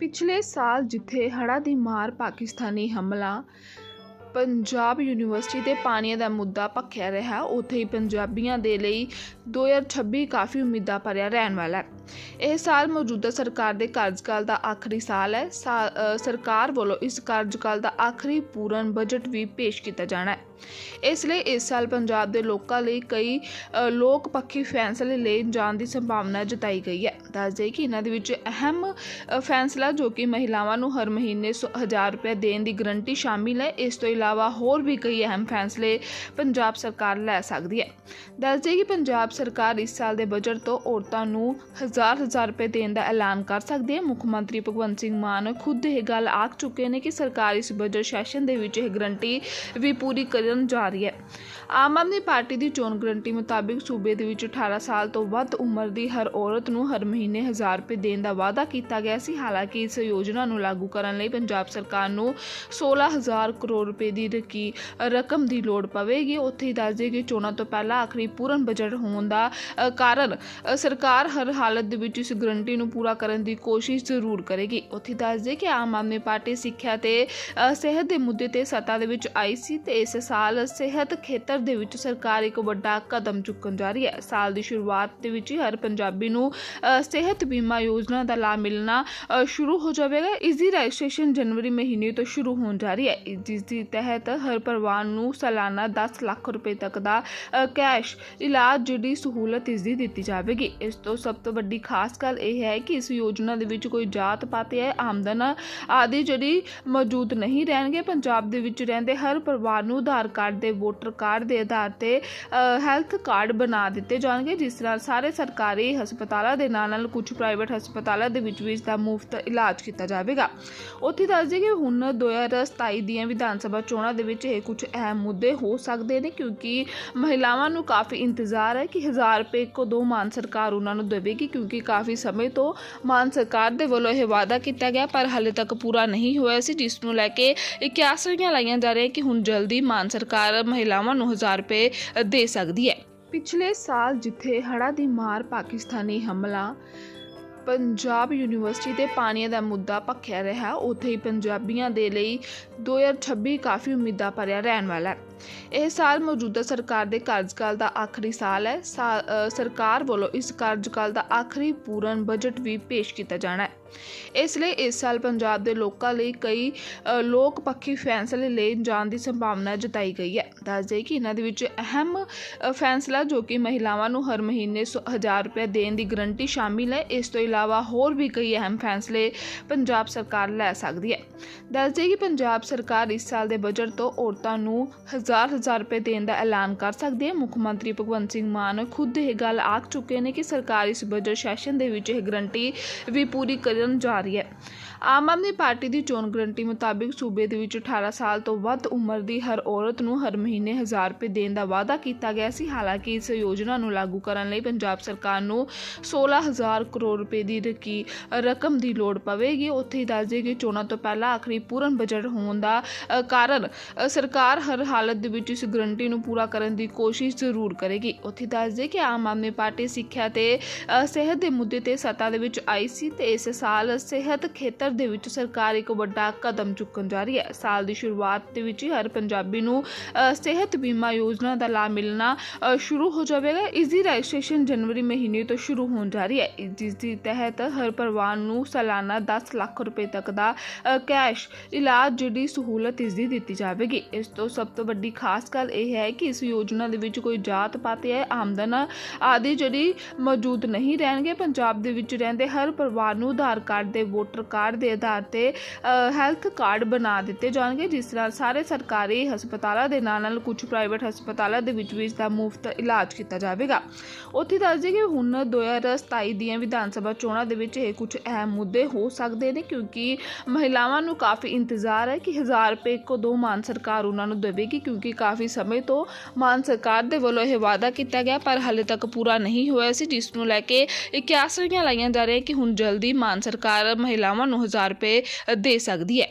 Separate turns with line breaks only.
ਪਿਛਲੇ ਸਾਲ ਜਿੱਥੇ ਹੜ੍ਹਾਂ ਦੀ ਮਾਰ ਪਾਕਿਸਤਾਨੀ ਹਮਲਾ, ਪੰਜਾਬ ਯੂਨੀਵਰਸਿਟੀ ਦੇ ਪਾਣੀਆਂ ਦਾ ਮੁੱਦਾ ਭਖਿਆ ਰਿਹਾ, ਉੱਥੇ ਹੀ ਪੰਜਾਬੀਆਂ ਦੇ ਲਈ 2026 ਕਾਫੀ ਉਮੀਦਾਂ ਭਰਿਆ ਰਹਿਣ ਵਾਲਾ ਹੈ। ਇਹ ਸਾਲ ਮੌਜੂਦਾ ਸਰਕਾਰ ਦੇ ਕਾਰਜਕਾਲ ਦਾ ਆਖਰੀ ਸਾਲ ਹੈ। ਸਾ- ਸਰਕਾਰ ਵੱਲੋਂ ਇਸ ਕਾਰਜਕਾਲ ਦਾ ਆਖਰੀ ਪੂਰਨ ਬਜਟ ਵੀ ਪੇਸ਼ ਕੀਤਾ ਜਾਣਾ ਹੈ। ਇਸ ਲਈ ਇਸ ਸਾਲ ਪੰਜਾਬ ਦੇ ਲੋਕਾਂ ਲਈ ਕਈ ਲੋਕ ਪੱਖੀ ਫੈਸਲੇ ਲਏ ਜਾਣ ਦੀ ਸੰਭਾਵਨਾ ਜਤਾਈ ਗਈ ਹੈ। ਦੱਸ ਦੇਈਏ ਕਿ ਇਹਨਾਂ ਦੇ ਵਿੱਚ ਅਹਿਮ ਫੈਸਲਾ ਜੋ ਕਿ ਮਹਿਲਾਵਾਂ ਨੂੰ ਹਰ ਮਹੀਨੇ 1000 ਰੁਪਏ ਦੇਣ ਦੀ ਗਰੰਟੀ ਸ਼ਾਮਿਲ ਹੈ, ਇਸ ਤੋਂ ਇਲਾਵਾ ਹੋਰ ਵੀ ਕਈ ਅਹਿਮ ਫੈਸਲੇ ਪੰਜਾਬ ਸਰਕਾਰ ਲੈ ਸਕਦੀ ਹੈ। ਦੱਸ ਦੇਈਏ ਕਿ ਪੰਜਾਬ ਸਰਕਾਰ ਇਸ ਸਾਲ ਦੇ ਬਜਟ ਤੋਂ ਔਰਤਾਂ ਨੂੰ ਹਜ਼ਾਰ ਹਜ਼ਾਰ ਰੁਪਏ ਦੇਣ ਦਾ ਐਲਾਨ ਕਰ ਸਕਦੀ ਹੈ। ਮੁੱਖ ਮੰਤਰੀ ਭਗਵੰਤ ਸਿੰਘ ਮਾਨ ਖੁਦ ਇਹ ਗੱਲ ਆਖ ਚੁੱਕੇ ਨੇ ਕਿ ਸਰਕਾਰ ਇਸ ਬਜਟ ਸੈਸ਼ਨ ਦੇ ਵਿੱਚ ਇਹ ਗਰੰਟੀ ਵੀ ਪੂਰੀ ਕਰਨ ਜਾ ਰਹੀ ਹੈ। ਆਮ ਆਦਮੀ ਪਾਰਟੀ ਦੀ ਚੋਣ ਗਰੰਟੀ ਮੁਤਾਬਿਕ ਸੂਬੇ ਦੇ ਵਿੱਚ 18 ਸਾਲ ਤੋਂ ਵੱਧ ਉਮਰ ਦੀ ਹਰ ਔਰਤ ਨੂੰ ਹਰ ਮਹੀਨੇ 1000 ਰੁਪਏ ਦੇਣ ਦਾ ਵਾਅਦਾ ਕੀਤਾ ਗਿਆ ਸੀ। ਹਾਲਾਂਕਿ ਇਸ ਯੋਜਨਾ ਨੂੰ ਲਾਗੂ ਕਰਨ ਲਈ ਪੰਜਾਬ ਸਰਕਾਰ ਨੂੰ 16000 ਕਰੋੜ ਰੁਪਏ ਦੀ ਰਕਮ ਦੀ ਲੋੜ ਪਵੇਗੀ। ਉੱਥੇ ਹੀ ਦੱਸ ਦਈਏ ਕਿ ਚੋਣਾਂ ਤੋਂ ਪਹਿਲਾਂ ਆਖਰੀ ਪੂਰਨ ਬਜਟ ਹੋਣ ਦਾ ਕਾਰਨ ਸਰਕਾਰ ਹਰ ਹਾਲਤ ਦੇ ਵਿੱਚ ਇਸ ਗਰੰਟੀ ਨੂੰ ਪੂਰਾ ਕਰਨ ਦੀ ਕੋਸ਼ਿਸ਼ ਜ਼ਰੂਰ ਕਰੇਗੀ। ਉੱਥੇ ਦੱਸ ਦਈਏ ਕਿ ਆਮ ਆਦਮੀ ਪਾਰਟੀ ਸਿੱਖਿਆ ਤੇ ਸਿਹਤ ਦੇ ਮੁੱਦੇ ਤੇ ਸੱਤਾ ਦੇ ਵਿੱਚ ਆਈ ਸੀ ਤੇ ਇਸ ਸਾਲ ਸਿਹਤ ਖੇਤਰ ਦੇ ਵਿੱਚ ਸਰਕਾਰ ਇੱਕ ਵੱਡਾ ਕਦਮ ਚੁੱਕਣ ਜਾ ਰਹੀ ਹੈ। ਸਾਲ ਦੀ ਸ਼ੁਰੂਆਤ ਦੇ ਵਿੱਚ ਹੀ ਹਰ ਪੰਜਾਬੀ ਨੂੰ ਸਿਹਤ ਬੀਮਾ ਯੋਜਨਾ ਦਾ ਲਾਭ ਮਿਲਣਾ ਸ਼ੁਰੂ ਹੋ ਜਾਵੇਗਾ। ਇਸ ਦੀ ਰਜਿਸਟ੍ਰੇਸ਼ਨ ਜਨਵਰੀ ਮਹੀਨੇ ਤੋਂ ਸ਼ੁਰੂ ਹੋਣ ਜਾ ਰਹੀ ਹੈ। ਇਸ- ਜਿਸ ਦੀ ਤਹਿਤ ਹਰ ਪਰਿਵਾਰ ਨੂੰ ਸਾਲਾਨਾ 10 ਲੱਖ ਰੁਪਏ ਤੱਕ ਦਾ ਕੈਸ਼ ਇਲਾਜ ਜਿਹੜੀ ਸਹੂਲਤ ਇਸ ਦੀ ਦਿੱਤੀ ਜਾਵੇਗੀ। ਇਸ ਤੋਂ ਸਭ ਤੋਂ ਵੱਡੀ ਖਾਸ ਗੱਲ ਇਹ ਹੈ ਕਿ ਇਸ ਯੋਜਨਾ ਦੇ ਵਿੱਚ ਕੋਈ ਜਾਤ ਪਾਤ ਜਾਂ ਆਮਦਨ ਆਦਿ ਜਿਹੜੀ ਮੌਜੂਦ ਨਹੀਂ ਰਹਿਣਗੇ। ਪੰਜਾਬ ਦੇ ਵਿੱਚ ਰਹਿੰਦੇ ਹਰ ਪਰਿਵਾਰ ਨੂੰ ਆਧਾਰ ਕਾਰਡ ਦੇ, ਵੋਟਰ ਕਾਰਡ ਦੇ ਆਧਾਰ ਤੇ ਹੈਲਥ ਕਾਰਡ ਬਣਾ ਦਿੱਤੇ ਜਾਣਗੇ, ਜਿਸ ਨਾਲ ਸਾਰੇ ਸਰਕਾਰੀ ਹਸਪਤਾਲਾਂ ਦੇ ਨਾਲ ਨਾਲ ਕੁਝ ਪ੍ਰਾਈਵੇਟ ਹਸਪਤਾਲਾਂ ਦੇ ਵਿੱਚ ਵੀ ਇਸ ਦਾ ਮੁਫਤ ਇਲਾਜ ਕੀਤਾ ਜਾਵੇਗਾ। ਉੱਥੇ ਦੱਸ ਦਈਏ ਕਿ ਹੁਣ 2027 ਦੀਆਂ ਵਿਧਾਨ ਸਭਾ ਚੋਣਾਂ ਦੇ ਵਿੱਚ ਇਹ ਕੁਝ ਅਹਿਮ ਮੁੱਦੇ ਹੋ ਸਕਦੇ ਨੇ, ਕਿਉਂਕਿ ਮਹਿਲਾਵਾਂ ਨੂੰ ਕਾਫੀ ਇੰਤਜ਼ਾਰ ਹੈ ਕਿ 1000 ਰੁਪਏ ਇੱਕੋ ਦੋ ਮਾਨ ਸਰਕਾਰ ਉਹਨਾਂ ਨੂੰ ਦੇਵੇਗੀ, ਕਿਉਂਕਿ ਕਾਫੀ ਸਮੇਂ ਤੋਂ ਮਾਨ ਸਰਕਾਰ ਦੇ ਵੱਲੋਂ ਇਹ ਵਾਅਦਾ ਕੀਤਾ ਗਿਆ, ਪਰ ਹਾਲੇ ਤੱਕ ਪੂਰਾ ਨਹੀਂ ਹੋਇਆ ਸੀ, ਜਿਸ ਨੂੰ ਲੈ ਕੇ ਇਹ ਕਿਆਸਾਂ ਲਾਈਆਂ ਜਾ ਰਹੀਆਂ ਕਿ ਹੁਣ ਜਲਦੀ ਮਾਨ ਸਰਕਾਰ ਮਹਿਲਾਵਾਂ ਨੂੰ 1000 ਰੁਪਏ ਦੇ ਸਕਦੀ ਹੈ। ਪਿਛਲੇ ਸਾਲ ਜਿੱਥੇ ਹੜ੍ਹਾਂ ਦੀ ਮਾਰ ਪਾਕਿਸਤਾਨੀ ਹਮਲਾ, ਪੰਜਾਬ ਯੂਨੀਵਰਸਿਟੀ ਦੇ ਪਾਣੀਆਂ ਦਾ ਮੁੱਦਾ ਭਖਿਆ ਰਿਹਾ, ਉੱਥੇ ਹੀ ਪੰਜਾਬੀਆਂ ਦੇ ਲਈ 2026 ਕਾਫੀ ਉਮੀਦਾਂ ਭਰਿਆ ਰਹਿਣ ਵਾਲਾ ਹੈ। ਇਹ ਸਾਲ ਮੌਜੂਦਾ ਸਰਕਾਰ ਦੇ ਕਾਰਜਕਾਲ ਦਾ ਆਖਰੀ ਸਾਲ ਹੈ। ਸਾ- ਸਰਕਾਰ ਵੱਲੋਂ ਇਸ ਕਾਰਜਕਾਲ ਦਾ ਆਖਰੀ ਪੂਰਨ ਬਜਟ ਵੀ ਪੇਸ਼ ਕੀਤਾ ਜਾਣਾ ਹੈ। ਇਸ ਲਈ ਇਸ ਸਾਲ ਪੰਜਾਬ ਦੇ ਲੋਕਾਂ ਲਈ ਕਈ ਲੋਕ ਪੱਖੀ ਫੈਸਲੇ ਲਏ ਜਾਣ ਦੀ ਸੰਭਾਵਨਾ ਜਤਾਈ ਗਈ ਹੈ। ਦੱਸ ਦੇਈਏ ਕਿ ਇਹਨਾਂ ਦੇ ਵਿੱਚ ਅਹਿਮ ਫੈਸਲਾ ਜੋ ਕਿ ਮਹਿਲਾਵਾਂ ਨੂੰ ਹਰ ਮਹੀਨੇ 1000 ਰੁਪਏ ਦੇਣ ਦੀ ਗਰੰਟੀ ਸ਼ਾਮਿਲ ਹੈ, ਇਸ ਤੋਂ ਇਲਾਵਾ ਹੋਰ ਵੀ ਕਈ ਅਹਿਮ ਫੈਸਲੇ ਪੰਜਾਬ ਸਰਕਾਰ ਲੈ ਸਕਦੀ ਹੈ। ਦੱਸ ਦੇਈਏ ਕਿ ਪੰਜਾਬ ਸਰਕਾਰ ਇਸ ਸਾਲ ਦੇ ਬਜਟ ਤੋਂ ਔਰਤਾਂ ਨੂੰ ਹਜ਼ਾਰ ਹਜ਼ਾਰ ਰੁਪਏ ਦੇਣ ਦਾ ਐਲਾਨ ਕਰ ਸਕਦੀ ਹੈ। ਮੁੱਖ ਮੰਤਰੀ ਭਗਵੰਤ ਸਿੰਘ ਮਾਨ ਖੁਦ ਇਹ ਗੱਲ ਆਖ ਚੁੱਕੇ ਨੇ ਕਿ ਸਰਕਾਰ ਇਸ ਬਜਟ ਸੈਸ਼ਨ ਦੇ ਵਿੱਚ ਇਹ ਗਰੰਟੀ ਵੀ ਪੂਰੀ ਕਰ ਕਰਨ ਜਾ ਰਹੀ ਹੈ। ਆਮ ਆਦਮੀ ਪਾਰਟੀ ਦੀ ਚੋਣ ਗਰੰਟੀ ਮੁਤਾਬਿਕ ਸੂਬੇ ਦੇ ਵਿੱਚ 18 ਸਾਲ ਤੋਂ ਵੱਧ ਉਮਰ ਦੀ ਹਰ ਔਰਤ ਨੂੰ ਹਰ ਮਹੀਨੇ 1000 ਰੁਪਏ ਦੇਣ ਦਾ ਵਾਅਦਾ ਕੀਤਾ ਗਿਆ ਸੀ। ਹਾਲਾਂਕਿ ਇਸ ਯੋਜਨਾ ਨੂੰ ਲਾਗੂ ਕਰਨ ਲਈ ਪੰਜਾਬ ਸਰਕਾਰ ਨੂੰ 16000 ਕਰੋੜ ਰੁਪਏ ਦੀ ਰਕਮ ਦੀ ਲੋੜ ਪਵੇਗੀ। ਉੱਥੇ ਹੀ ਦੱਸ ਦਈਏ ਕਿ ਚੋਣਾਂ ਤੋਂ ਪਹਿਲਾਂ ਆਖਰੀ ਪੂਰਨ ਬਜਟ ਹੋਣ ਦਾ ਕਾਰਨ ਸਰਕਾਰ ਹਰ ਹਾਲਤ ਦੇ ਵਿੱਚ ਇਸ ਗਰੰਟੀ ਨੂੰ ਪੂਰਾ ਕਰਨ ਦੀ ਕੋਸ਼ਿਸ਼ ਜ਼ਰੂਰ ਕਰੇਗੀ। ਉੱਥੇ ਦੱਸ ਦਈਏ ਕਿ ਆਮ ਆਦਮੀ ਪਾਰਟੀ ਸਿੱਖਿਆ ਤੇ ਸਿਹਤ ਦੇ ਮੁੱਦੇ ਤੇ ਸੱਤਾ ਦੇ ਵਿੱਚ ਆਈ ਸੀ ਤੇ ਇਸ ਸਾਲ ਸਿਹਤ ਖੇਤਰ ਦੇ ਵਿੱਚ ਸਰਕਾਰ ਇੱਕ ਵੱਡਾ ਕਦਮ ਚੁੱਕਣ ਜਾ ਰਹੀ ਹੈ। ਸਾਲ ਦੀ ਸ਼ੁਰੂਆਤ ਦੇ ਵਿੱਚ ਹੀ ਹਰ ਪੰਜਾਬੀ ਨੂੰ ਸਿਹਤ ਬੀਮਾ ਯੋਜਨਾ ਦਾ ਲਾਭ ਮਿਲਣਾ ਸ਼ੁਰੂ ਹੋ ਜਾਵੇਗਾ। ਇਸ ਦੀ ਰਜਿਸਟ੍ਰੇਸ਼ਨ ਜਨਵਰੀ ਮਹੀਨੇ ਤੋਂ ਸ਼ੁਰੂ ਹੋਣ ਜਾ ਰਹੀ ਹੈ। ਇਸ- ਜਿਸ ਦੀ ਤਹਿਤ ਹਰ ਪਰਿਵਾਰ ਨੂੰ ਸਾਲਾਨਾ 10 ਲੱਖ ਰੁਪਏ ਤੱਕ ਦਾ ਕੈਸ਼ ਇਲਾਜ ਜਿਹੜੀ ਸਹੂਲਤ ਇਸ ਦੀ ਦਿੱਤੀ ਜਾਵੇਗੀ। ਇਸ ਤੋਂ ਸਭ ਤੋਂ ਵੱਡੀ ਖਾਸ ਗੱਲ ਇਹ ਹੈ ਕਿ ਇਸ ਯੋਜਨਾ ਦੇ ਵਿੱਚ ਕੋਈ ਜਾਤ ਪਾਤ ਜਾਂ ਆਮਦਨ ਆਦਿ ਜਿਹੜੀ ਮੌਜੂਦ ਨਹੀਂ ਰਹਿਣਗੇ। ਪੰਜਾਬ ਦੇ ਵਿੱਚ ਰਹਿੰਦੇ ਹਰ ਪਰਿਵਾਰ ਨੂੰ ਆਧਾਰ ਕਾਰਡ ਦੇ, ਵੋਟਰ ਕਾਰਡ ਦੇ ਆਧਾਰ ਤੇ ਹੈਲਥ ਕਾਰਡ ਬਣਾ ਦਿੱਤੇ ਜਾਣਗੇ, ਜਿਸ ਨਾਲ ਸਾਰੇ ਸਰਕਾਰੀ ਹਸਪਤਾਲਾਂ ਦੇ ਨਾਲ ਨਾਲ ਕੁਝ ਪ੍ਰਾਈਵੇਟ ਹਸਪਤਾਲਾਂ ਦੇ ਵਿੱਚ ਵੀ ਇਸ ਦਾ ਮੁਫਤ ਇਲਾਜ ਕੀਤਾ ਜਾਵੇਗਾ। ਉੱਥੇ ਦੱਸ ਦਈਏ ਕਿ ਹੁਣ 2027 ਦੀਆਂ ਵਿਧਾਨ ਸਭਾ ਚੋਣਾਂ ਦੇ ਵਿੱਚ ਇਹ ਕੁਝ ਅਹਿਮ ਮੁੱਦੇ ਹੋ ਸਕਦੇ ਨੇ, ਕਿਉਂਕਿ ਮਹਿਲਾਵਾਂ ਨੂੰ ਕਾਫੀ ਇੰਤਜ਼ਾਰ ਹੈ ਕਿ 1000 ਰੁਪਏ ਇੱਕੋ ਦੋ ਮਾਨ ਸਰਕਾਰ ਉਹਨਾਂ ਨੂੰ ਦੇਵੇਗੀ, ਕਿਉਂਕਿ ਕਾਫੀ ਸਮੇਂ ਤੋਂ ਮਾਨ ਸਰਕਾਰ ਦੇ ਵੱਲੋਂ ਇਹ ਵਾਅਦਾ ਕੀਤਾ ਗਿਆ, ਪਰ ਹਾਲੇ ਤੱਕ ਪੂਰਾ ਨਹੀਂ ਹੋਇਆ ਸੀ, ਜਿਸ ਨੂੰ ਲੈ ਕੇ ਇਹ ਕਿਆਸਾਂ ਲਾਈਆਂ ਜਾ ਰਹੀਆਂ ਕਿ ਹੁਣ ਜਲਦੀ ਮਾਨ ਸਰਕਾਰ ਮਹਿਲਾਵਾਂ ਨੂੰ 1000 ਰੁਪਏ ਦੇ ਸਕਦੀ ਹੈ।